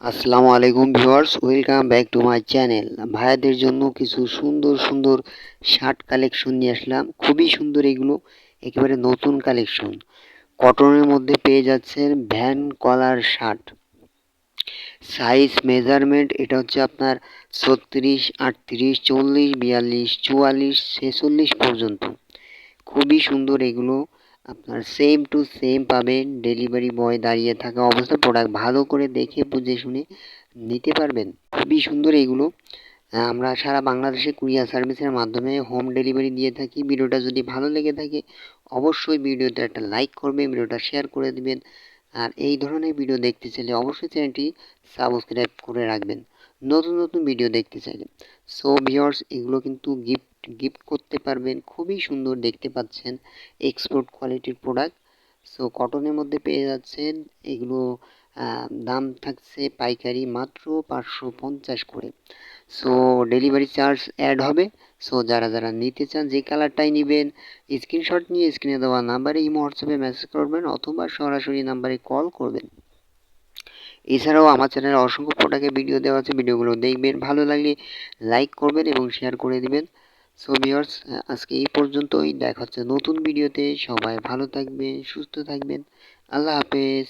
আসসালামু আলাইকুম viewers, welcome back to my channel. ভাইয়াদের জন্য কিছু সুন্দর সুন্দর শার্ট কালেকশন নিয়ে আসলাম। খুবই সুন্দর এগুলো, একেবারে নতুন কালেকশন। কটনের মধ্যে পেয়ে যাচ্ছেন van collar shirt. Size measurement, এটা হচ্ছে আপনার ছত্রিশ, আটত্রিশ, চল্লিশ, বিয়াল্লিশ, চুয়াল্লিশ, ছেচল্লিশ পর্যন্ত। খুবই সুন্দর এগুলো। আপনার সেম টু সেম পাবেন। ডেলিভারি বয় দাঁড়িয়ে থাকা অবস্থায় প্রোডাক্ট ভালো করে দেখে, বুঝে, শুনে নিতে পারবেন। খুবই সুন্দর এগুলো। আমরা সারা বাংলাদেশে কুরিয়ার সার্ভিসের মাধ্যমে হোম ডেলিভারি দিয়ে থাকি। ভিডিওটা যদি ভালো লেগে থাকে, অবশ্যই ভিডিওতে একটা লাইক করবেন, ভিডিওটা শেয়ার করে দিবেন। আর এই ধরনের ভিডিও দেখতে চাইলে অবশ্যই চ্যানেলটি সাবস্ক্রাইব করে রাখবেন। নতুন নতুন ভিডিও দেখতে চাইলে। সো ভিওর্স এগুলো কিন্তু গিফট গিফট করতে পারবেন। খুবই সুন্দর দেখতে পাচ্ছেন এক্সপোর্ট কোয়ালিটির প্রোডাক্ট সো কটনের মধ্যে পেয়ে যাচ্ছেন। এগুলো দাম থাকছে পাইকারি মাত্র পাঁচশো পঞ্চাশ করে। সো ডেলিভারি চার্জ অ্যাড হবে। সো যারা যারা নিতে চান, যে কালারটাই নেবেন স্ক্রিনশট নিয়ে স্ক্রিনে দেওয়া নাম্বারে ইমো হোয়াটসঅ্যাপে মেসেজ করবেন, অথবা সরাসরি নাম্বারে কল করবেন। এছাড়াও আমার চ্যানেল অসংখ্য প্রোডাক্টের ভিডিও দেওয়া আছে ভিডিওগুলো দেখবেন, ভালো লাগলে লাইক করবেন এবং শেয়ার করে দেবেন। সো ভিউয়ার্স আজকে এই পর্যন্তই, দেখা হচ্ছে নতুন ভিডিওতে সবাই ভালো থাকবেন, সুস্থ থাকবেন, আল্লাহ হাফেজ।